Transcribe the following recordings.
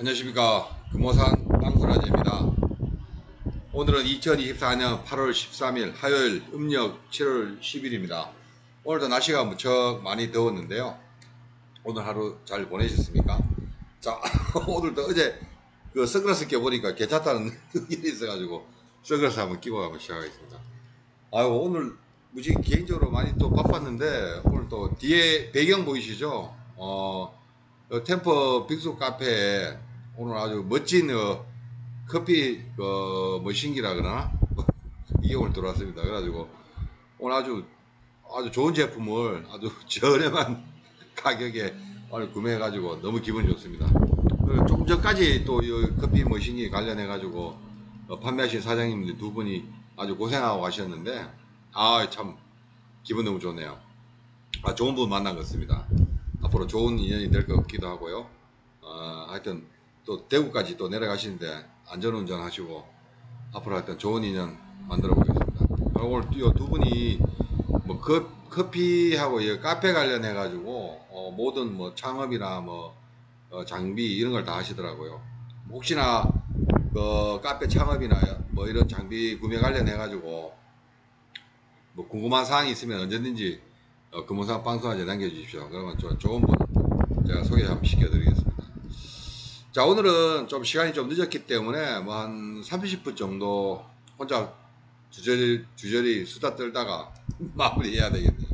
안녕하십니까. 금호산 빵소라지입니다. 오늘은 2024년 8월 13일 화요일 음력 7월 10일입니다. 오늘도 날씨가 무척 많이 더웠는데요. 오늘 하루 잘 보내셨습니까? 자 오늘도 어제 그 선글라스 껴보니까 괜찮다는 일이 있어가지고 선글라스 한번 끼고 한번 시작하겠습니다. 아유 오늘 무지 개인적으로 많이 또 바빴는데 오늘 또 뒤에 배경 보이시죠? 어 어, 템퍼 빅수 카페에 오늘 아주 멋진 어, 커피 그 머신기라 그러나 이게 오늘 들어왔습니다. 그래가지고 오늘 아주 아주 좋은 제품을 아주 저렴한 가격에 오늘 구매해가지고 너무 기분 좋습니다. 그 조금 전까지 또이 커피 머신기 관련해가지고 어, 판매하신 사장님들 두 분이 아주 고생하고 가셨는데 아 참 기분 너무 좋네요. 아 좋은 분 만난 것 같습니다. 앞으로 좋은 인연이 될 것 같기도 하고요. 어, 하여튼 또 대구까지 또 내려가시는데 안전운전 하시고 앞으로 하여튼 좋은 인연 만들어 보겠습니다. 어, 오늘 이두 분이 뭐 커, 커피하고 이 카페 관련해 가지고 어, 모든 뭐 창업이나 뭐 어, 장비 이런 걸 다 하시더라고요. 혹시나 그 카페 창업이나 뭐 이런 장비 구매 관련해 가지고 뭐 궁금한 사항이 있으면 언제든지 어, 금호산 빵소한테 남겨주십시오. 그러면 저 좋은 분 제가 소개 한번 시켜드리겠습니다. 자, 오늘은 좀 시간이 좀 늦었기 때문에 뭐 한 30분 정도 혼자 주저리, 주저리 수다 떨다가 마무리해야 되겠네요.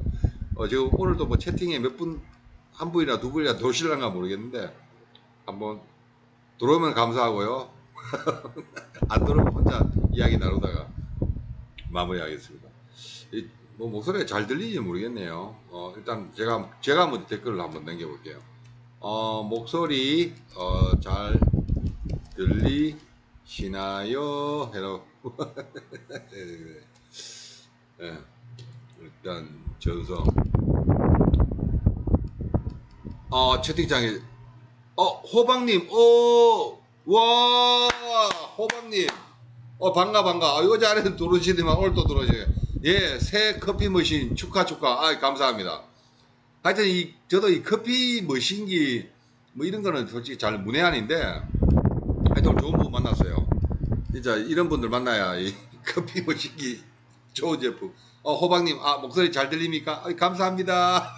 어, 지금 오늘도 뭐 채팅에 몇 분, 한 분이나 두 분이나 도실란가 모르겠는데 한번 들어오면 감사하고요. 안 들어오면 혼자 이야기 나누다가 마무리하겠습니다. 이, 뭐 목소리가 잘 들리지 모르겠네요. 어, 일단 제가 제가 먼저 댓글을 한번 남겨볼게요. 어, 목소리 어, 잘 들리시나요? 해로 예, 일단 전성 어 채팅창에 어 호박님 오와 호박님. 어 반가 반가. 아, 어제 안에는 들어오시더만 오늘 또 들어오시네. 예새 커피 머신 축하 축하. 아 감사합니다 하여튼 이 저도 이 커피 머신기 뭐 이런 거는 솔직히 잘 문외한인데 하여튼 좋은 분 만났어요. 진짜 이런 분들 만나야 이 커피 머신기 좋은 제품. 어 호박님 아 목소리 잘 들립니까? 아, 감사합니다.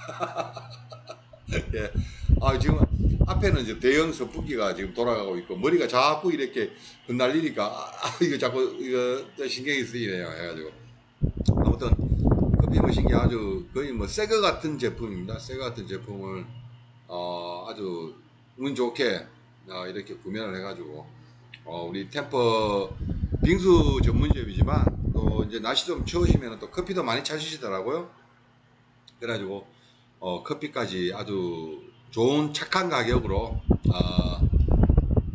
예. 아 지금 앞에는 이제 대형 선풍기가 지금 돌아가고 있고 머리가 자꾸 이렇게 흩날리니까 아, 이거 자꾸 이거 신경이 쓰이네요. 해가지고. 아무튼 커피 머신기 아주 거의 뭐 새거 같은 제품입니다 새거 같은 제품을 어 아주 운 좋게 어, 이렇게 구매를 해가지고 어, 우리 템퍼 빙수 전문점이지만 또 이제 날씨 좀 추우시면 또 커피도 많이 찾으시더라고요 그래가지고 어, 커피까지 아주 좋은 착한 가격으로 어,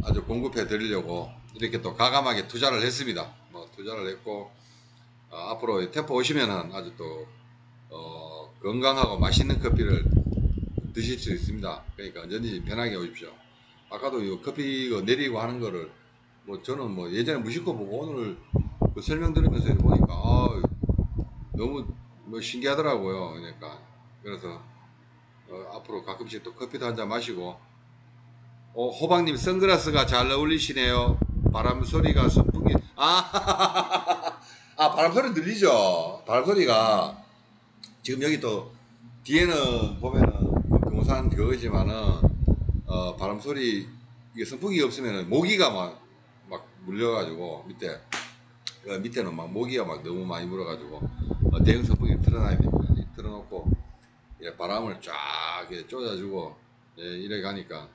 아주 공급해 드리려고 이렇게 또 가감하게 투자를 했습니다. 뭐 투자를 했고 어, 앞으로 템포 오시면은 아주 또 어, 건강하고 맛있는 커피를 드실 수 있습니다. 그러니까 언제든지 편하게 오십시오. 아까도 이 커피 이거 내리고 하는 거를 뭐 저는 뭐 예전에 무심코 보고 오늘 그 설명 들으면서 보니까 아, 너무 뭐 신기하더라고요. 그러니까 그래서 어, 앞으로 가끔씩 또 커피도 한 잔 마시고 어, 호박님 선글라스가 잘 어울리시네요. 바람 소리가 선풍기 아, 아 바람 소리 들리죠? 바람 소리가 지금 여기 또 뒤에는 보면은 금호산 그거지만은 어, 바람 소리 이게 선풍기가 없으면은 모기가 막 막 물려가지고 밑에 어, 밑에는 막 모기가 막 너무 많이 물어가지고 어, 대형 선풍기 틀어놔야 됩니다. 틀어놓고 예, 바람을 쫙 이렇게 쪼아주고 예, 이래 가니까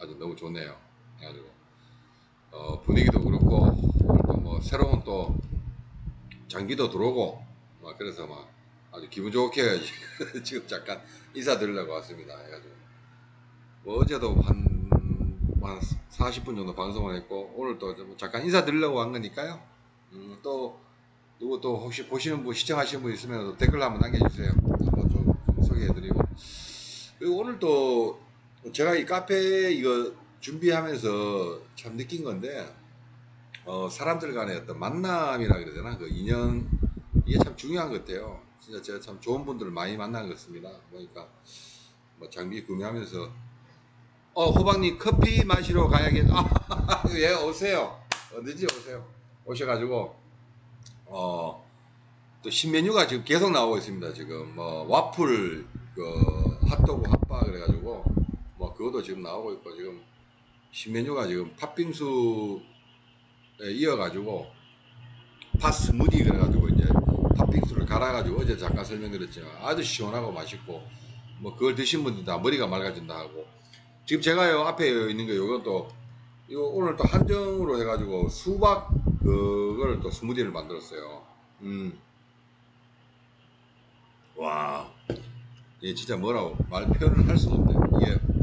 아주 너무 좋네요. 그래가지고 어, 분위기도 그렇고 또 뭐 새로운 또 장비도 들어오고 막 그래서 막 아주 기분 좋게 지금 잠깐 인사드리려고 왔습니다. 해가지고 뭐 어제도 한, 한 40분 정도 방송을 했고 오늘 또좀 잠깐 인사드리려고 한 거니까요. 음, 또 누구 또 혹시 보시는 분 시청하시는 분 있으면 또 댓글 한번 남겨주세요. 한번 좀 소개해드리고 그리고 오늘 또 제가 이 카페 이거 준비하면서 참 느낀 건데 어, 사람들 간의 어떤 만남이라 그래야 되나 그 인연 이게 참 중요한 것 같아요. 진짜 제가 참 좋은 분들을 많이 만난 것 같습니다. 보니까 뭐 장비 구매하면서 어, 호박님 커피 마시러 가야겠, 아, 예, 오세요. 언제든지 오세요. 오셔가지고, 어, 또 신메뉴가 지금 계속 나오고 있습니다. 지금, 뭐, 와플, 그, 핫도그, 핫바, 그래가지고, 뭐, 그것도 지금 나오고 있고, 지금, 신메뉴가 지금 팥빙수에 이어가지고, 팥 스무디 그래가지고, 이제, 팥빙수를 갈아가지고, 어제 잠깐 설명드렸지만, 아주 시원하고 맛있고, 뭐, 그걸 드신 분들 다 머리가 맑아진다 하고, 지금 제가요 앞에 있는 게 요건 또 이거 오늘 또 한정으로 해가지고 수박 그걸 또 스무디를 만들었어요. 음. 와, 이게 진짜 뭐라고 말 표현을 할 수가 없네. 이게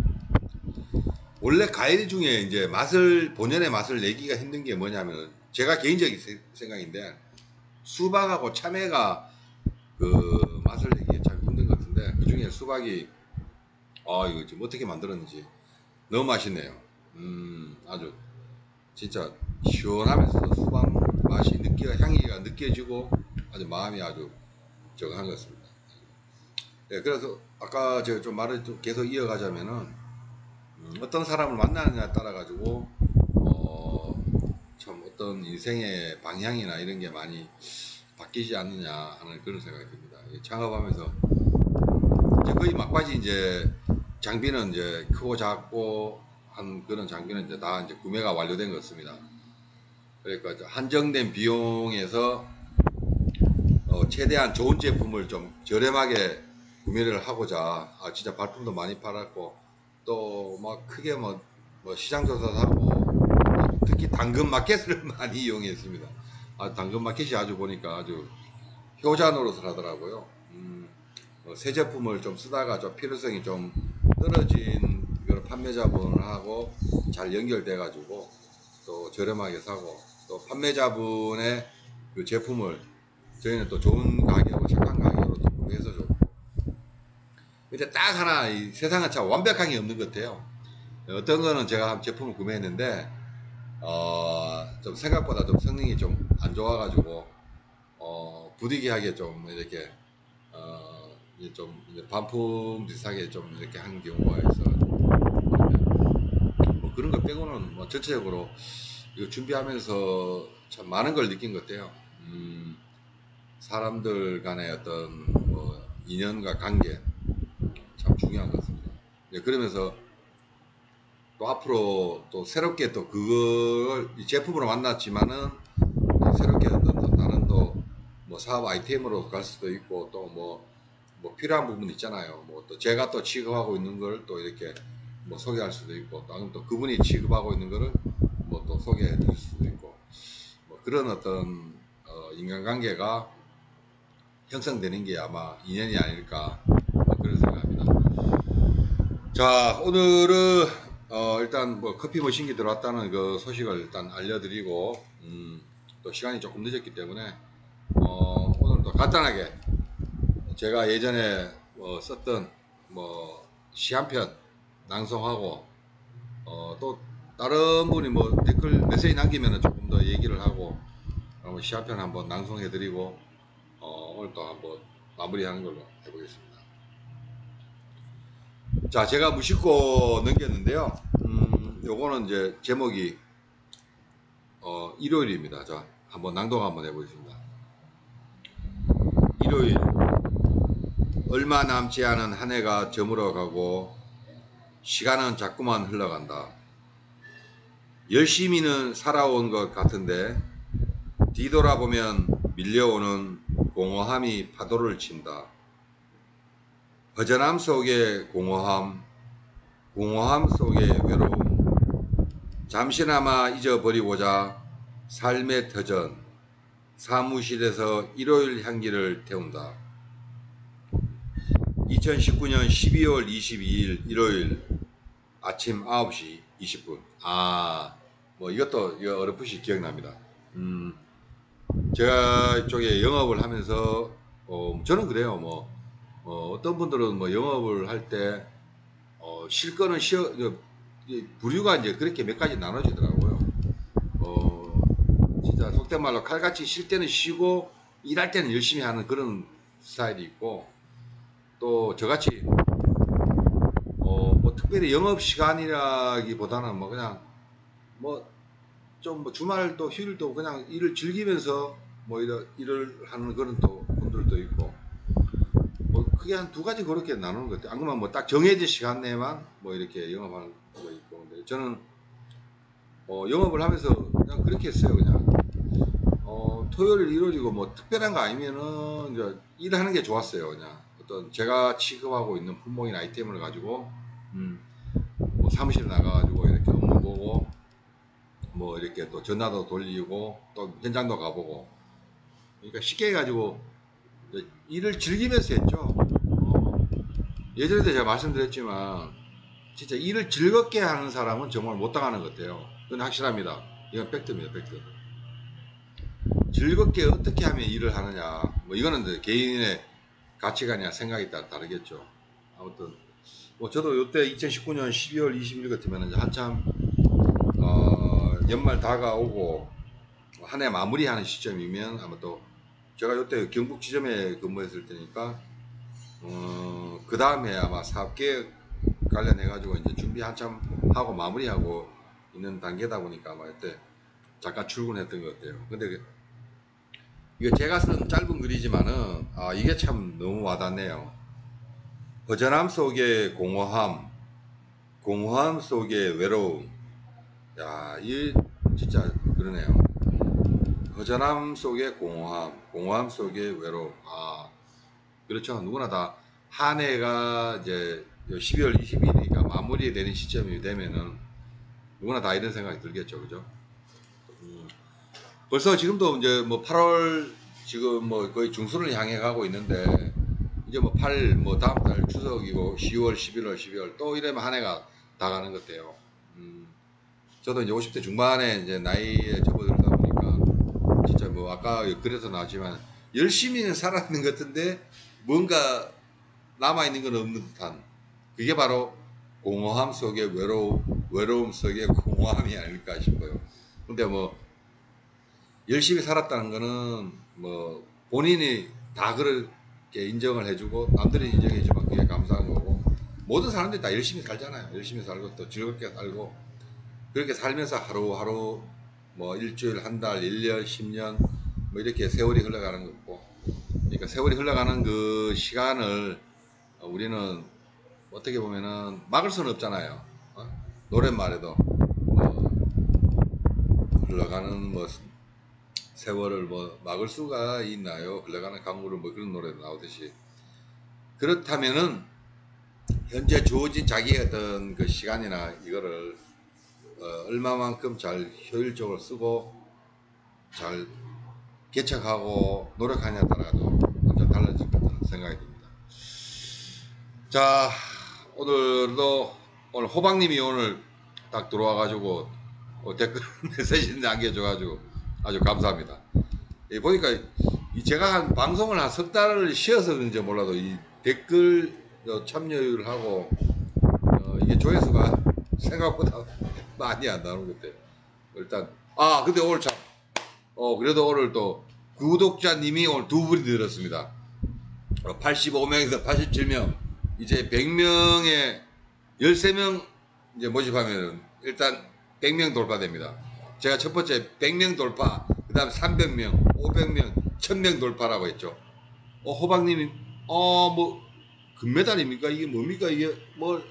원래 과일 중에 이제 맛을 본연의 맛을 내기가 힘든 게 뭐냐면 제가 개인적인 세- 생각인데 수박하고 참외가 그 맛을 내기 참 힘든 것 같은데 그 중에 수박이 아 이거 지금 어떻게 만들었는지 너무 맛있네요. 음 아주 진짜 시원하면서 수박 맛이 느끼 향기가 느껴지고 아주 마음이 아주 적응한 것 같습니다. 네, 그래서 아까 제가 좀 말을 좀 계속 이어가자면은 음, 어떤 사람을 만나느냐에 따라 가지고 어, 참 어떤 인생의 방향이나 이런 게 많이 바뀌지 않느냐 하는 그런 생각이 듭니다. 이 창업하면서 이제 거의 막바지 이제 장비는 이제 크고 작고 한 그런 장비는 이제 다 이제 구매가 완료된 것 같습니다. 그러니까 한정된 비용에서 어, 최대한 좋은 제품을 좀 저렴하게 구매를 하고자 아, 진짜 발품도 많이 팔았고 또 막 크게 뭐, 뭐 시장 조사도 하고 특히 당근 마켓을 많이 이용했습니다. 아, 당근 마켓이 아주 보니까 아주 효자 노릇을 하더라고요. 음, 어, 새 제품을 좀 쓰다가 좀 필요성이 좀 떨어진 그런 판매자분하고 잘 연결돼 가지고 또 저렴하게 사고 또 판매자분의 그 제품을 저희는 또 좋은 가격으로 착한 가격으로 좀 근데 딱 하나 이 세상은 참 완벽한 게 없는 것 같아요. 어떤 거는 제가 한 제품을 구매했는데 어, 좀 생각보다 좀 성능이 좀 안 좋아가지고 어, 부득이하게 좀 이렇게 어, 이제 좀 이제 반품 비슷하게 좀 이렇게 한 경우가 있어. 뭐 그런 거 빼고는 뭐 전체적으로 이거 준비하면서 참 많은 걸 느낀 것 같아요. 음, 사람들 간의 어떤 뭐 인연과 관계 참 중요한 것 같습니다. 네, 그러면서 또 앞으로 또 새롭게 또 그걸 이 제품으로 만났지만은 새롭게 어떤 또 다른 또 뭐 사업 아이템으로 갈 수도 있고 또뭐 뭐 필요한 부분 있잖아요. 뭐 또 제가 또 취급하고 있는 걸 또 이렇게 뭐 소개할 수도 있고 또 아니면 또 그분이 취급하고 있는 거를 뭐 또 소개해 드릴 수도 있고 뭐 그런 어떤 어 인간관계가 형성되는 게 아마 인연이 아닐까. 자 오늘은 어 일단 뭐 커피 머신기 들어왔다는 그 소식을 일단 알려드리고 음, 또 시간이 조금 늦었기 때문에 어 오늘 또 간단하게 제가 예전에 뭐 썼던 뭐 시 한 편 낭송하고 어 또 다른 분이 뭐 댓글 메시지 남기면은 조금 더 얘기를 하고 어, 시한 편 한번 낭송해드리고 어 오늘 또 한번 마무리하는 걸로 해보겠습니다. 자, 제가 무심코 넘겼는데요. 음, 요거는 이제 제목이 어, 일요일입니다. 자, 한번 낭독 한번 해보겠습니다. 일요일 얼마 남지 않은 한 해가 저물어 가고 시간은 자꾸만 흘러간다. 열심히는 살아온 것 같은데 뒤돌아보면 밀려오는 공허함이 파도를 친다. 허전함 속의 공허함, 공허함 속의 외로움, 잠시나마 잊어버리고자 삶의 터전, 사무실에서 일요일 향기를 태운다. 2019년 12월 22일 일요일 아침 9시 20분. 아, 뭐 이것도 어렴풋이 기억납니다. 음, 제가 이쪽에 영업을 하면서 어, 저는 그래요. 뭐 어, 떤 분들은 뭐 영업을 할때 어, 쉴 거는 쉬어 그, 이 부류가 이제 그렇게 몇 가지 나눠지더라고요. 어, 진짜 속된 말로 칼같이 쉴 때는 쉬고 일할 때는 열심히 하는 그런 스타일이 있고 또 저같이 어, 뭐 특별히 영업 시간이라기보다는 뭐 그냥 뭐 좀 뭐 주말도 휴일도 그냥 일을 즐기면서 뭐 이런 일을 하는 그런 또 분들도 있고 뭐 크게 한 두 가지 그렇게 나누는 것 같아요. 안 그러면 뭐 딱 정해진 시간 내만 뭐 이렇게 영업하는 거 있고 근데 저는 어 영업을 하면서 그냥 그렇게 했어요 그냥 어 토요일 일요일이고 뭐 특별한 거 아니면은 이제 일하는 게 좋았어요 그냥 어떤 제가 취급하고 있는 품목이나 아이템을 가지고 음 뭐 사무실 나가가지고 이렇게 업무 보고 뭐 이렇게 또 전화도 돌리고 또 현장도 가보고 그러니까 쉽게 해가지고 일을 즐기면서 했죠. 어, 예전에도 제가 말씀드렸지만 진짜 일을 즐겁게 하는 사람은 정말 못 당하는 것 같아요. 그건 확실합니다. 이건 팩트입니다, 팩트. 즐겁게 어떻게 하면 일을 하느냐. 뭐 이거는 개인의 가치관이나 생각에 따라 다르겠죠. 아무튼 뭐 저도 이때 2019년 12월 20일 같으면 한참 어, 연말 다가오고 한 해 마무리하는 시점이면 아마 또 제가 이때 경북 지점에 근무했을 때니까 어, 그 다음에 아마 사업계획 관련해 가지고 이제 준비 한참 하고 마무리하고 있는 단계다 보니까 아마 이때 잠깐 출근했던 것 같아요. 근데 그- 이거 제가 쓴 짧은 글이지만은 아 이게 참 너무 와닿네요. 허전함 속의 공허함, 공허함 속의 외로움. 야, 이 진짜 그러네요. 허전함 속의 공허함, 공허함 속의 외로움. 아, 그렇죠. 누구나 다 한 해가 이제 12월 20일이니까 마무리되는 시점이 되면은 누구나 다 이런 생각이 들겠죠. 그죠? 음, 벌써 지금도 이제 뭐 8월 지금 뭐 거의 중순을 향해 가고 있는데 이제 뭐 8, 뭐 다음 달 추석이고 10월, 11월, 12월 또 이러면 한 해가 다 가는 것 같아요. 음, 저도 이제 50대 중반에 이제 나이에 접어들다 보니까 진짜 뭐 아까 그래서 나왔지만 열심히는 살았는 것 같은데 뭔가 남아있는 건 없는 듯한 그게 바로 공허함 속의 외로움, 외로움 속의 공허함이 아닐까 싶어요. 근데 뭐 열심히 살았다는 거는 뭐 본인이 다 그렇게 인정을 해주고 남들이 인정해주면 그게 감사한 거고 모든 사람들이 다 열심히 살잖아요. 열심히 살고 또 즐겁게 살고 그렇게 살면서 하루하루 뭐 일주일, 한 달, 1년, 10년 뭐 이렇게 세월이 흘러가는 거고 그러니까 세월이 흘러가는 그 시간을 어, 우리는 어떻게 보면은 막을 수는 없잖아요. 어? 노랫말에도 뭐 흘러가는 뭐 세월을 뭐 막을 수가 있나요? 흘러가는 강물을 뭐 그런 노래도 나오듯이 그렇다면은 현재 주어진 자기의 어떤 그 시간이나 이거를 어, 얼마만큼 잘 효율적으로 쓰고 잘 개척하고 노력하냐에 따라도 완전 달라질 것 같다는 생각이 듭니다. 자, 오늘도 오늘 호박님이 오늘 딱 들어와 가지고 어, 댓글 메시지 남겨줘가지고 아주 감사합니다. 예, 보니까 이 제가 한 방송을 한 석 달을 쉬어서 그런지 몰라도 이 댓글 어, 참여율 하고 어, 이게 조회수가 생각보다 많이 안 나오는 것 같아요. 일단 아 근데 오늘 참 어, 그래도 오늘 또 구독자님이 오늘 두 분이 늘었습니다. 85명에서 87명. 이제 100명에 13명 이제 모집하면은 일단 100명 돌파됩니다. 제가 첫 번째 100명 돌파, 그 다음 300명, 500명, 1000명 돌파라고 했죠. 어, 호박님이, 어, 뭐, 금메달입니까? 이게 뭡니까? 이게 뭐,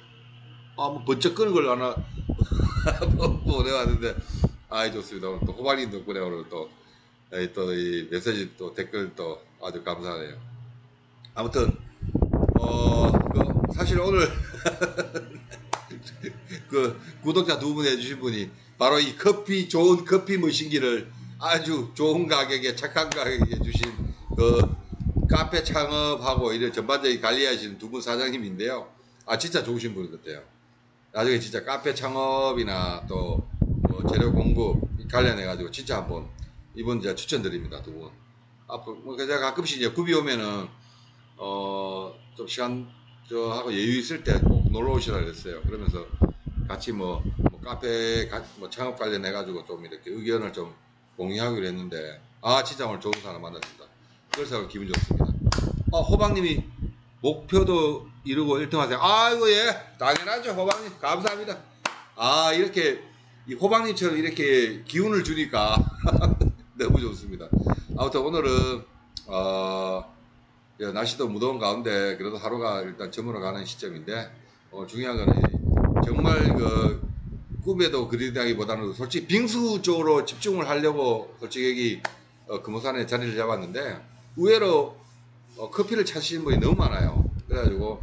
아, 뭐, 번쩍 끄는 걸 하나 보내왔는데, 아이, 좋습니다. 오늘 또 호박님 덕분에 오늘 또, 이 또, 이 메시지 또 댓글 또 아주 감사하네요. 아무튼, 사실 오늘, 그 구독자 두 분 해주신 분이 바로 이 커피, 좋은 커피 머신기를 아주 좋은 가격에 착한 가격에 주신 그 카페 창업하고 이런 전반적인 관리하시는 두 분 사장님인데요. 아, 진짜 좋으신 분 같아요. 나중에 진짜 카페 창업이나 또 뭐 재료 공급 관련해 가지고 진짜 한번 이분 제가 추천드립니다. 두 분. 앞으로 뭐 제가 가끔씩 이제 굽이 오면은 어 좀 시간 저 하고 여유 있을 때 꼭 놀러 오시라 그랬어요. 그러면서 같이 뭐, 뭐 카페 가- 뭐 창업 관련해 가지고 좀 이렇게 의견을 좀 공유하기로 했는데 아 진짜 오늘 좋은 사람 만났습니다. 그래서 기분 좋습니다. 어 호박님이 목표도 이루고 1등 하세요. 아이고 예 당연하죠 호박님 감사합니다. 아 이렇게 이 호박님처럼 이렇게 기운을 주니까 너무 좋습니다. 아무튼 오늘은 어, 예, 날씨도 무더운 가운데 그래도 하루가 일단 저물어 가는 시점인데 어, 중요한 거는 이 정말 그 꿈에도 그리다기보다는 솔직히 빙수 쪽으로 집중을 하려고 솔직히 여기 어, 금호산에 자리를 잡았는데 의외로 어, 커피를 찾으시는 분이 너무 많아요. 그래가지고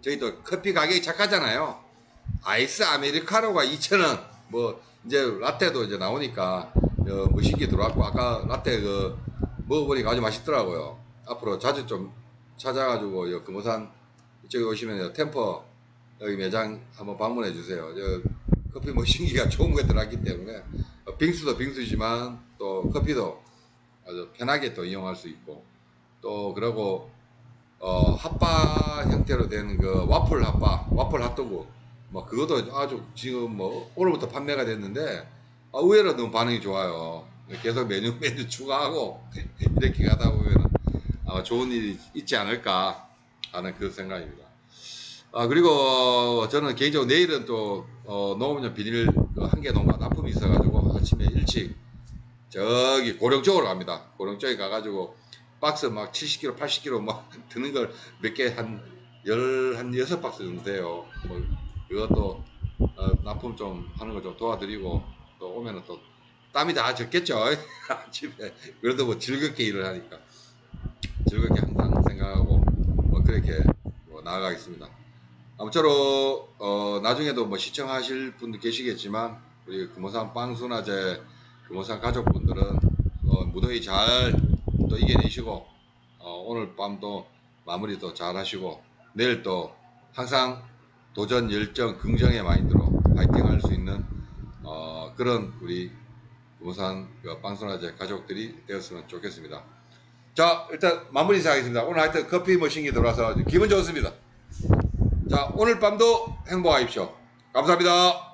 저희도 커피 가격이 착하잖아요. 아이스 아메리카노가 2,000원, 뭐 이제 라떼도 이제 나오니까 어, 무신기 들어왔고 아까 라떼 그 먹어보니까 아주 맛있더라고요. 앞으로 자주 좀 찾아가지고 여 금호산 이쪽에 오시면 여 템퍼 여기 매장 한번 방문해 주세요. 저 커피 머신기가 좋은 거 들어왔기 때문에 어, 빙수도 빙수지만 또 커피도 아주 편하게 또 이용할 수 있고 또 그러고 어 핫바 형태로 된 그 와플 핫바 와플 핫도그 뭐 그것도 아주 지금 뭐 오늘부터 판매가 됐는데 아, 의외로 너무 반응이 좋아요. 계속 메뉴 메뉴 추가하고 이렇게 가다 보면 은 아마 좋은 일이 있지 않을까 하는 그 생각입니다. 아 그리고 저는 개인적으로 내일은 또 어, 농업용 비닐 그 한개 농가 납품이 있어가지고 아침에 일찍 저기 고령 쪽으로 갑니다. 고령 쪽에 가가지고 박스 막 70kg, 80kg 막 드는 걸 몇 개 한 열 한 여섯 박스 정도 돼요. 뭐 그것도 어, 납품 좀 하는 거좀 도와드리고 또 오면은 또 땀이 다 젖겠죠. 아침에 그래도 뭐 즐겁게 일을 하니까 즐겁게 항상 생각하고 뭐 그렇게 뭐 나아가겠습니다. 아무쪼록 어, 나중에도 뭐 시청하실 분도 계시겠지만 우리 금호산 빵순화제 금호산 가족분들은 어, 무더위 잘 또 이겨내시고 어, 오늘 밤도 마무리도 잘 하시고 내일 또 항상 도전 열정 긍정의 마인드로 파이팅 할 수 있는 어, 그런 우리 금호산 그 빵순화제 가족들이 되었으면 좋겠습니다. 자 일단 마무리 인사하겠습니다. 오늘 하여튼 커피 머신기 들어와서 기분 좋습니다. 자 오늘 밤도 행복하십시오. 감사합니다.